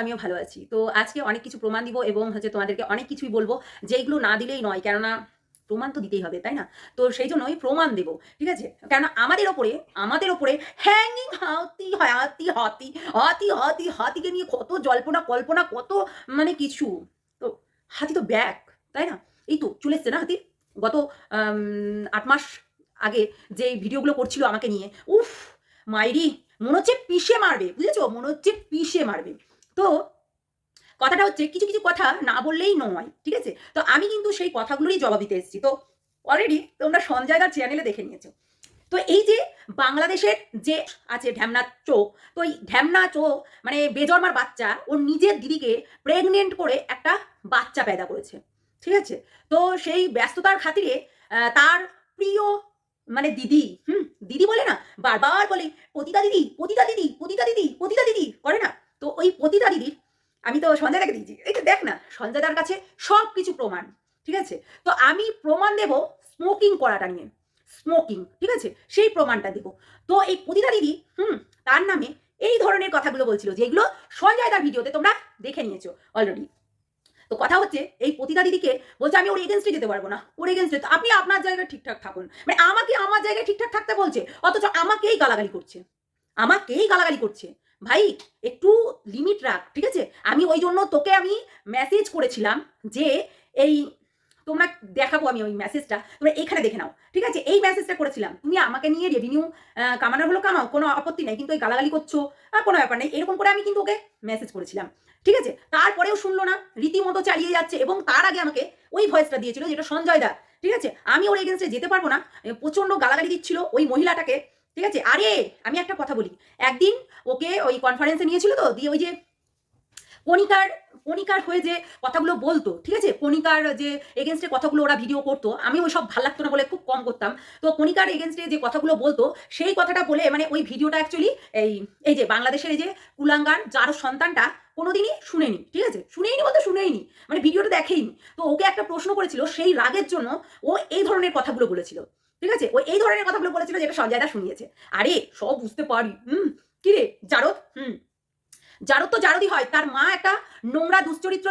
আমিও ভালো আছি। তো আজকে অনেক কিছু প্রমাণ দিব এবং হচ্ছে তোমাদেরকে অনেক কিছুই বলব। যেগুলো না দিলেই নয়, কেননা প্রমাণ তো দিতেই হবে, তাই না? তো সেই জন্যই প্রমাণ দেবো, ঠিক আছে? কেন আমাদের ওপরে আমাদের ওপরে হ্যাঙ্গিং হাতি হাতি হাতি হাতি হাতি, হাতিকে নিয়ে কত জল্পনা, কল্পনা, কত মানে কিছু। তো হাতি তো ব্যাক, তাই না? এই তো চলে এসছে না হাতি? গত আট মাস আগে যে ভিডিওগুলো করছিল আমাকে নিয়ে, উফ, মাইরি, মনে হচ্ছে পিষে মারবে, বুঝেছ? মনে হচ্ছে পিষে মারবে। তো কথাটা হচ্ছে কিছু কিছু কথা না বললেই নয়, ঠিক আছে? তো আমি কিন্তু সেই কথাগুলোরই জবাব দিতে এসেছি। তো অলরেডি তোমরা সঞ্জয় দার চ্যানেলে দেখে নিয়েছো। তো এই যে বাংলাদেশের যে আছে ঢ্যামনা চোখ তো এই ঢ্যামনা চোখ মানে বেজন্মার বাচ্চা ওর নিজের দিদিকে প্রেগনেন্ট করে একটা বাচ্চা পেদা করেছে, ঠিক আছে? তো সেই ব্যস্ততার খাতিরে তার প্রিয় মানে দিদি, হুম, দিদি বলে না, বারবার বলে, পতিতা দিদি পতিতা দিদি পতিতা দিদি করে না তো ওই পতিতা দিদির আমি তো সঞ্জয়দাকে দিয়েছি। এই তো দেখ না, সঞ্জয়দার কাছে সব কিছু প্রমাণ, ঠিক আছে? তো আমি প্রমাণ দেব স্মোকিং করাটা নিয়ে স্মোকিং ঠিক আছে? সেই প্রমাণটা দেব। তো এই পতিতা দিদি, হুম, তার নামে এই ধরনের কথাগুলো বলছিল, যেগুলো সঞ্জয়দার ভিডিওতে তোমরা দেখে নিয়েছো অলরেডি তো কথা হচ্ছে, এই পতিতা দিদিকে বলছে, আমি ওর এগেনস্টে যেতে পারব না, ওর এগেনস্টে আপনি আপনার জায়গায় ঠিকঠাক থাকুন। মানে আমাকে আমার জায়গায় ঠিকঠাক থাকতে বলছে, অথচ আমাকেই গালাগালি করছে, আমাকেই গালাগালি করছে। ভাই, একটু লিমিট রাখ, ঠিক আছে? আমি ওই জন্য তোকে আমি মেসেজ করেছিলাম যে, এই, তোমরা দেখাবো আমি ওই মেসেজটা তোমরা এখানে দেখে নাও, ঠিক আছে? এই মেসেজটা করেছিলাম। তুমি আমাকে নিয়ে রেভিনিউ কামানোর হলো কামাও কোনো আপত্তি নেই, কিন্তু ওই গালাগালি করছ আর কোনো ব্যাপার নেই, এরকম করে আমি কিন্তু ওকে মেসেজ করেছিলাম, ঠিক আছে? তারপরেও শুনলো না, রীতিমতো চালিয়ে যাচ্ছে এবং তার আগে আমাকে ওই ভয়েসটা দিয়েছিল যেটা সঞ্জয় দা, ঠিক আছে? আমি ওর এগেনস্টে যেতে পারব না প্রচণ্ড গালাগালি দিচ্ছিল ওই মহিলাটাকে ঠিক আছে? আরে, আমি একটা কথা বলি। একদিন ওকে ওই কনফারেন্সে নিয়েছিল তো, দিয়ে ওই যে কণিকার কণিকার হয়ে যে কথাগুলো বলতো, ঠিক আছে? কণিকার যে এগেনস্টে কথাগুলো ওরা ভিডিও করতো, আমি ওই সব ভালো লাগতো না বলে খুব কম করতাম। তো কণিকার এগেনস্টে যে কথাগুলো বলতো, সেই কথাটা বলে মানে ওই ভিডিওটা অ্যাকচুয়ালি এই এই যে বাংলাদেশের এই যে কুলাঙ্গার, যার সন্তানটা কোনোদিনই শুনেনি, ঠিক আছে? শুনেইনি বলতে শুনেইনি মানে ভিডিওটা দেখেইনি। তো ওকে একটা প্রশ্ন করেছিল, সেই রাগের জন্য ও এই ধরনের কথাগুলো বলেছিল। ঠিক আছে? ওই এই ধরনের কথাগুলো বলেছিল যেটা সঞ্জয়দা শুনিয়েছে। আরে, সব বুঝতে পারি। হুম, কি রে? জারদ? হুম। জারদ তো জারদই হয়। তার মা একটা নোংরা, দুশ্চরিত্র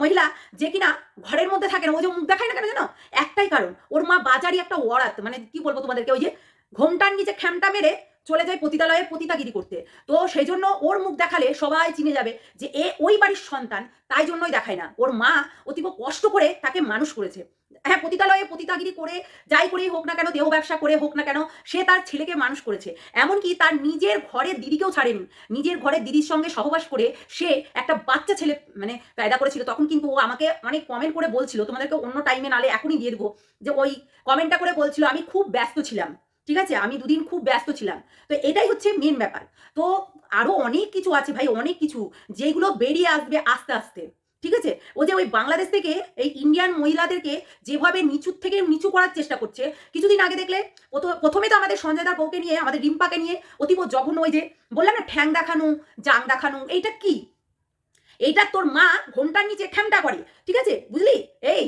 মহিলা যে কিনা ঘরের মধ্যে থাকে না। ও যে মুখ দেখায় না কেন জানো? একটাই কারণ, ওর মা বাজারি একটা ওয়ারাত। মানে কি বলব তোমাদেরকে? ওই যে ঘোমটার নিচে খ্যামটা মেরে চলে যায় পতিতালয়ে পতিতাগিরি করতে। তো সেই জন্য ওর মুখ দেখালে সবাই চিনে যাবে যে এ ওই বাড়ির সন্তান, তাই জন্যই দেখায় না। ওর মা অতীব কষ্ট করে তাকে মানুষ করেছে। হ্যাঁ পতিতালয়ে পতিতাগিরি করে, যাই করেই হোক না কেন, দেহ ব্যবসা করে হোক না কেন, সে তার ছেলেকে মানুষ করেছে। এমনকি তার নিজের ঘরের দিদিকেও ছাড়েনি। নিজের ঘরের দিদির সঙ্গে সহবাস করে সে একটা বাচ্চা ছেলে মানে পেদা করেছিল। তখন কিন্তু ও আমাকে অনেক কমেন্ট করে বলছিল, তোমাদেরকে অন্য টাইমে নালে এখনই দিয়ে দেবো। যে ওই কমেন্টটা করে বলছিল, আমি খুব ব্যস্ত ছিলাম। ঠিক আছে? আমি দুদিন খুব ব্যস্ত ছিলাম। তো এটাই হচ্ছে মেন ব্যাপার। তো আরও অনেক কিছু আছে ভাই, অনেক কিছু যেগুলো বেরিয়ে আসবে আস্তে আস্তে। ঠিক আছে? ও যে ওই বাংলাদেশ থেকে এই ইন্ডিয়ান মহিলাদেরকে যেভাবে নিচু থেকে নিচু করার চেষ্টা করছে, কিছুদিন আগে দেখলে প্রথ- প্রথমে তো আমাদের সঞ্জয়দার বউকে নিয়ে, আমাদের রিম্পাকে নিয়ে অতীব জঘন্য ওই যে বললাম না, ঠ্যাং দেখানো, জাং দেখানো, এইটা কি? এইটা তোর মা ঘোমটার নিচে খ্যামটা করে, ঠিক আছে? বুঝলি? এই,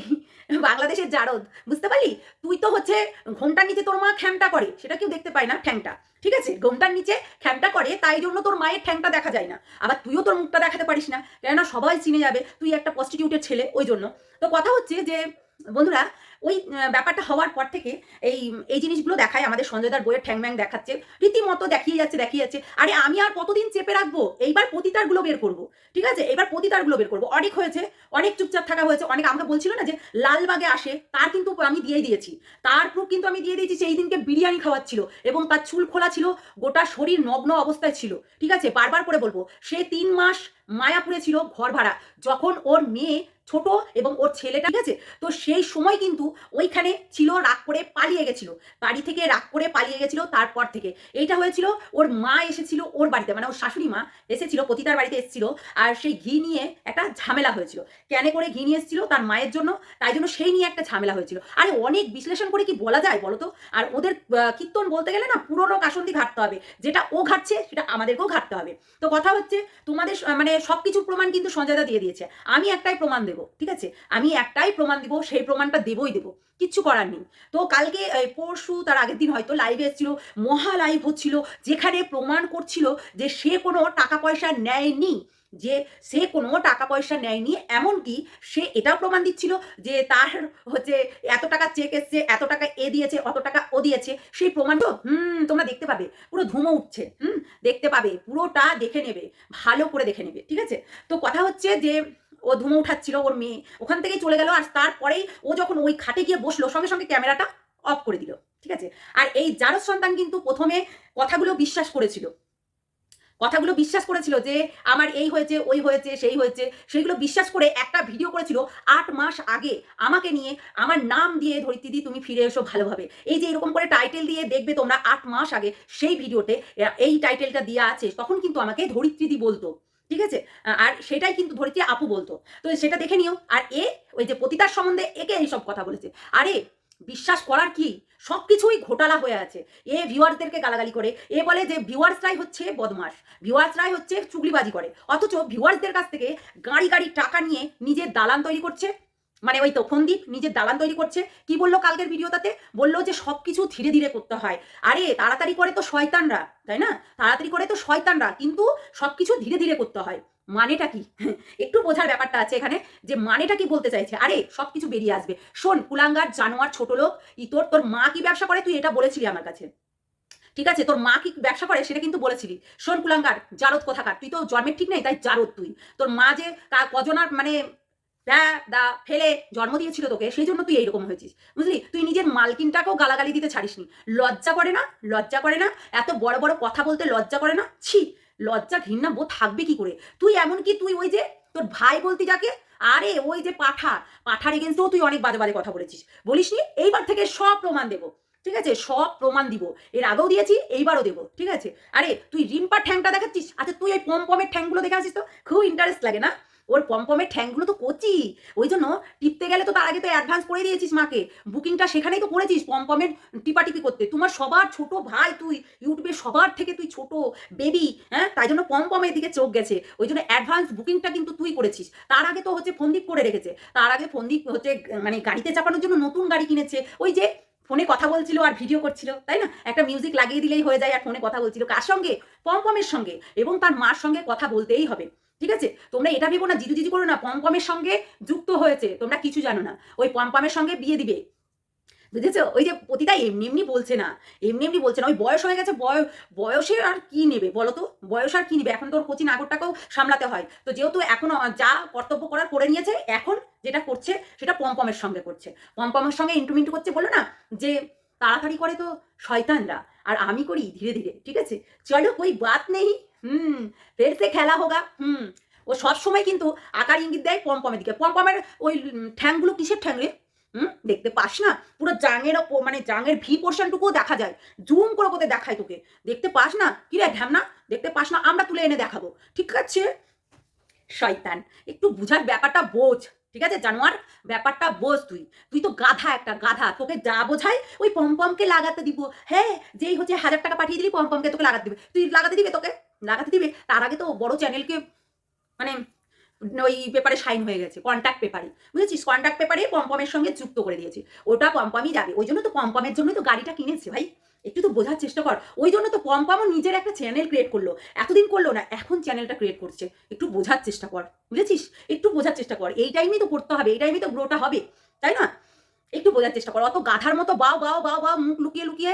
বাংলাদেশের জারদ, বুঝতে পারলি? তুই তো হচ্ছে ঘোমটার নিচে তোর মা খ্যামটা করে, সেটা কেউ দেখতে পায় না ঠ্যাংটা, ঠিক আছে? ঘোমটার নিচে খ্যামটা করে, তাই জন্য তোর মায়ের ঠ্যাংটা দেখা যায় না। আবার তুইও তোর মুখটা দেখাতে পারিস না, কেননা সবাই চিনে যাবে তুই একটা প্রস্টিটিউটের ছেলে, ওই জন্য। তো কথা হচ্ছে যে বন্ধুরা, ওই ব্যাপারটা হওয়ার পর থেকে এই এই জিনিসগুলো দেখায় আমাদের সঞ্জয়দার বইয়ের ঠ্যাং দেখাচ্ছে। রীতিমতো দেখিয়ে যাচ্ছে দেখিয়ে যাচ্ছে। আরে, আমি আর কতদিন চেপে রাখব? এইবার পতিতারগুলো বের করব। ঠিক আছে? এবার পতিতারগুলো বের করব। অনেক হয়েছে, অনেক চুপচাপ থাকা হয়েছে, অনেক আমাকে বলছিল না যে, লালবাগে আসে, তার কিন্তু আমি দিয়ে দিয়েছি। তার প্রুফ কিন্তু আমি দিয়ে দিয়েছি সেই দিনকে বিরিয়ানি খাওয়াচ্ছিল এবং তার চুল খোলা ছিল, গোটা শরীর নগ্ন অবস্থায় ছিল। ঠিক আছে? বারবার করে বলব, সে তিন মাস মায়াপুরে ছিল, ঘর ভাড়া। যখন ওর মেয়ে ছোট এবং ওর ছেলেটা ঠিক আছে? তো সেই সময় কিন্তু ওইখানে ছিল রাগ করে পালিয়ে গেছিল। বাড়ি থেকে রাগ করে পালিয়ে গেছিল তারপর থেকে। এইটা হয়েছিল, ওর মা এসেছিল ওর বাড়িতে মানে ওর শাশুড়ি মা এসেছিল, পতিতার বাড়িতে এসেছিল আর সেই ঘি নিয়ে একটা ঝামেলা হয়েছিল। ক্যানে করে ঘি নিয়ে এসেছিল তার মায়ের জন্য, তাই জন্য সেই নিয়ে একটা ঝামেলা হয়েছিল। আরে অনেক বিশ্লেষণ করে কি বলা যায় বলো তো আর ওদের কীর্তন বলতে গেলে না পুরোনো কাসন্দি ঘাটতে হবে। যেটা ও ঘাটছে, সেটা আমাদেরকেও ঘাটতে হবে। তো কথা হচ্ছে, তোমাদের মানে সব কিছু প্রমাণ কিন্তু সঞ্জয়দা দিয়ে দিয়েছে। আমি একটাই প্রমাণ দেবো। ঠিক আছে? আমি একটাই প্রমাণ দেবো, সেই প্রমাণটা দেবই দেবো, কিচ্ছু করার নেই। তো কালকে পরশু, তার আগের দিন হয়তো লাইভে এসেছিল, মহা লাইভ হচ্ছিল, যেখানে প্রমাণ করছিল যে সে কোনো টাকা পয়সা নেয়নি, যে সে কোনো টাকা পয়সা নেয়নি, এমনকি সে এটাও প্রমাণ দিচ্ছিল যে তার হচ্ছে এত টাকা চেক এসছে, এত টাকা এ দিয়েছে, অত টাকা ও দিয়েছে, সেই প্রমাণ তো, হুম, তোমরা দেখতে পাবে, পুরো ধুমো উঠছে, হুম, দেখতে পাবে, পুরোটা দেখে নেবে, ভালো করে দেখে নেবে, ঠিক আছে? তো কথা হচ্ছে যে ও ধুমো উঠাচ্ছিল ওর মেয়ে। ওখান থেকেই চলে গেল আর তারপরেই ও যখন ওই খাটে গিয়ে বসল, সঙ্গে সঙ্গে ক্যামেরাটা অফ করে দিল, ঠিক আছে? আর এই জারজ সন্তান কিন্তু প্রথমে কথাগুলো বিশ্বাস করেছিল। কথাগুলো বিশ্বাস করেছিল যে আমার এই হয়েছে, ওই হয়েছে, সেই হয়েছে, সেইগুলো বিশ্বাস করে একটা ভিডিও করেছিল আট মাস আগে আমাকে নিয়ে, আমার নাম দিয়ে ধরিত্রীদি তুমি ফিরে এসো ভালোভাবে। এই যে এরকম করে টাইটেল দিয়ে দেখবে তোমরা আট মাস আগে, সেই ভিডিওতে এই টাইটেলটা দেওয়া আছে, তখন কিন্তু আমাকে ধরিত্রীদি বলতো। ঠিক আছে? আর সেটাই কিন্তু ধরিত্রী আপু বলতো। তো সেটা দেখে নিও। আর এ, ওই যে পতিতার সম্বন্ধে একে এইসব কথা বলেছে। আরে, বিশ্বাস করার কি? সব কিছুই ঘোটালা হয়ে আছে। এ ভিউয়ার্সদেরকে গালাগালি করে। এ বলে যে ভিউয়ার্সরাই হচ্ছে বদমাস। ভিউয়ার্সরাই হচ্ছে চুগলিবাজি করে। অথচ ভিউয়ার্সদের কাছ থেকে গাড়ি গাড়ি টাকা নিয়ে নিজের দালান তৈরি করছে। মানে ওই তো ফন্দীপ নিজের দালান তৈরি করছে। কি বলল কালকের ভিডিওটাতে? বলল যে সব কিছু ধীরে ধীরে করতে হয়। আরে, তাড়াতাড়ি করে তো শয়তানরা, তাই না? তাড়াতাড়ি করে তো শয়তানরা, কিন্তু সব কিছু ধীরে ধীরে করতে হয়। মানেটা কি? একটু বোঝার ব্যাপারটা আছে এখানে, যে মানেটা কি বলতে চাইছে? আরে সব কিছু বেরিয়ে আসবে। শোন, কুলাঙ্গার, জানোয়ার, ছোট লোক, ই তোর তোর মা কি ব্যবসা করে? তুই এটা বলেছিলি আমার কাছে। ঠিক আছে, তোর মা কি ব্যবসা করে সেটা কিন্তু বলেছিলি। শোন, কুলাঙ্গার, জারদ কোথাকার? তুই তো জন্মের ঠিক নেই, তাই জারদ তুই। তোর মা যে কজনার মানে দা দা, ফেলে জন্ম দিয়েছিল তোকে সেই জন্য তুই এইরকম হয়েছিস। বুঝলি? তুই নিজের মালকিনটাকেও গালাগালি দিতে ছাড়িসনি। লজ্জা করে না? লজ্জা করে না? এত বড় বড় কথা বলতে লজ্জা করে না? ছি! লজ্জা ঘৃণা বোধ থাকবে কি করে? তুই এমন কি তুই ওই যে তোর ভাই বলতি যাকে? আরে, ওই যে পাঠা পাঠার এগেনস্টেও তুই অনেক বাজে বাজে কথা বলেছিস। বলিসনি? এইবার থেকে সব প্রমাণ দেবো। ঠিক আছে? সব প্রমাণ দিব। এর আগেও দিয়েছি, এইবারও দেবো। ঠিক আছে? আরে, তুই রিম্পার ঠ্যাংটা দেখাচ্ছিস? আচ্ছা তুই ওই পম পমের ঠ্যাংগুলো দেখে আসিস তো? খুব ইন্টারেস্ট লাগে না? ওর পমপমের ঠ্যাংগুলো তো কচি। ওই জন্য টিপতে গেলে তো তার আগে তো অ্যাডভান্স করে দিয়েছিস মাকে। বুকিংটা সেখানেই তো করেছিস পমপমের টিপাটিপি করতে। তোমার সবার ছোট ভাই তুই, ইউটিউবে সবার থেকে তুই ছোট বেবি হ্যাঁ? তাই জন্য পমপমের দিকে চোখ গেছে। ওই জন্য অ্যাডভান্স বুকিংটা কিন্তু তুই করেছিস। তার আগে তো হচ্ছে ফন্দীপ করে রেখেছে। তার আগে ফন্দীপ হচ্ছে মানে গাড়িতে চাপানোর জন্য নতুন গাড়ি কিনেছে। ওই যে ফোনে কথা বলছিল আর ভিডিও করছিল, তাই না? একটা মিউজিক লাগিয়ে দিলেই হয়ে যায় আর ফোনে কথা বলছিল। কার সঙ্গে? পমপমের সঙ্গে। এবং তার মার সঙ্গে কথা বলতেই হবে। ঠিক আছে? তোমরা এটা ভেবো না জিজু জিজু করো না পমপমের সঙ্গে যুক্ত হয়েছে, তোমরা কিছু জানো না। ওই পমপমের সঙ্গে বিয়ে দিবে। বুঝেছ? ওই যে পতিতা এমনি এমনি বলছে না, এমনি এমনি বলছে না। ওই বয়স হয়ে গেছে বয়স বয়সে আর কি নেবে বলো তো? বয়স আর কি নেবে? এখন তোর কচি নাগরটাকেও সামলাতে হয়। তো যেহেতু এখন যা কর্তব্য করার করে নিয়েছে, এখন যেটা করছে, সেটা পমপমের সঙ্গে করছে। পমপমের সঙ্গে ইন্টুমিন্টু করছে বলো না, যে তাড়াতাড়ি করে তো শয়তানরা। আর আমি করি ধীরে ধীরে, ঠিক আছে? চলো, কই বাত নেই? হুম, ফের সে খেলা হোগা, হুম। ও সবসময় কিন্তু আকার ইঙ্গিত দেয় পমপমের দিকে। পমপমের ওই ঠ্যাংগুলো কিসের ঠ্যাং রে? হুম, দেখতে পাস না? পুরো জাঙের মানে জাঙের ভি পোর্শনটুকুও দেখা যায়। জুম করে কোথায় দেখায় তোকে। দেখতে পাস না? কি রে ঢ্যামনা দেখতে পাস না? আমরা তুলে এনে দেখাবো। ঠিক আছে? শয়তান, একটু বুঝার ব্যাপারটা বোঝ। ঠিক আছে? জানোয়ার, ব্যাপারটা বোঝ তুই। তুই তো গাধা একটা গাধা। তোকে যা বোঝায় ওই পমপমকে লাগাতে দিব। হ্যাঁ যেই হচ্ছে হাজার টাকা পাঠিয়ে দিলি পমপমকে তোকে লাগাতে দিবে। তুই লাগাতে দিবে তোকে? লাগাতে দিবে? তার আগে তো বড় চ্যানেলকে মানে ওই পেপারে সাইন হয়ে গেছে কন্ট্যাক্ট পেপারে বুঝেছিস? কন্ট্যাক্ট পেপারে পমপমের সঙ্গে যুক্ত করে দিয়েছি। ওটা পমপমই যাবে। ওই জন্য তো পমপমের জন্যই তো গাড়িটা কিনেছে ভাই। একটু তো বোঝার চেষ্টা কর। ওই জন্য তো পমপমও নিজের একটা চ্যানেল ক্রিয়েট করল। এতদিন করল না, এখন চ্যানেলটা ক্রিয়েট করছে। একটু বোঝার চেষ্টা কর, বুঝেছিস? একটু বোঝার চেষ্টা কর। এই টাইমেই তো করতে হবে, এই টাইমেই তো গ্রোটা হবে, তাই না? একটু বোঝার চেষ্টা কর। অত গাধার মতো বাও বাও বাও বাও, মুখ লুকিয়ে লুকিয়ে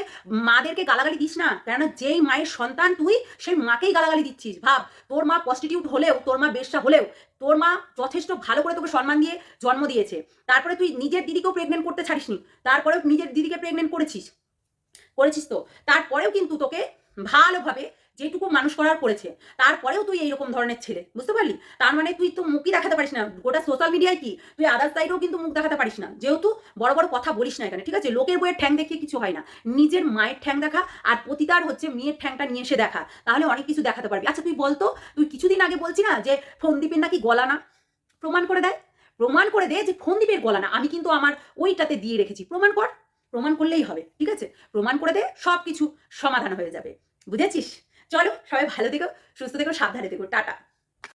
মাদেরকে গালাগালি দিস না। কেননা যেই মায়ের সন্তান তুই, সেই মাকেই গালাগালি দিচ্ছিস। ভাব, তোর মা প্রস্টিটিউট হলেও, তোর মা বেশ্যা হলেও, তোর মা যথেষ্ট ভালো করে তোকে সম্মান দিয়ে জন্ম দিয়েছে। তারপরে তুই নিজের দিদিকেও প্রেগনেন্ট করতে ছাড়িসনি। তারপরেও নিজের দিদিকে প্রেগনেন্ট করেছিস। করেছিস তো। তারপরেও কিন্তু তোকে ভালোভাবে যেটুকু মানুষ করার করেছে, তারপরেও তুই এইরকম ধরনের ছেলে, বুঝতে পারলি? তার মানে তুই তো মুখই দেখাতে পারিস না। গোটা সোশ্যাল মিডিয়ায় কি? তুই আদার সাইডেও কিন্তু মুখ দেখাতে পারিস না। যেহেতু বড় বড় কথা বলিস না এখানে, ঠিক আছে? লোকের বইয়ের ঠ্যাং দেখিয়ে কিছু হয় না। নিজের মায়ের ঠ্যাং দেখা আর পতিতার হচ্ছে মেয়ের ঠ্যাংটা নিয়ে এসে দেখা। তাহলে অনেক কিছু দেখাতে পারবি। আচ্ছা তুই বলতো, তুই কিছুদিন আগে বলছি না যে ফোনদীপের নাকি গলা না? প্রমাণ করে দেয়। প্রমাণ করে দে যে ফোনদীপের গলা না। আমি কিন্তু আমার ওইটাতে দিয়ে রেখেছি। প্রমাণ কর। প্রমাণ করলেই হবে, ঠিক আছে? প্রমাণ করে দে সব কিছু সমাধান হয়ে যাবে। বুঝেছিস? চলো, সবাই ভালো থেকো, সুস্থ থেকো, সাবধানে থেকো, টাটা।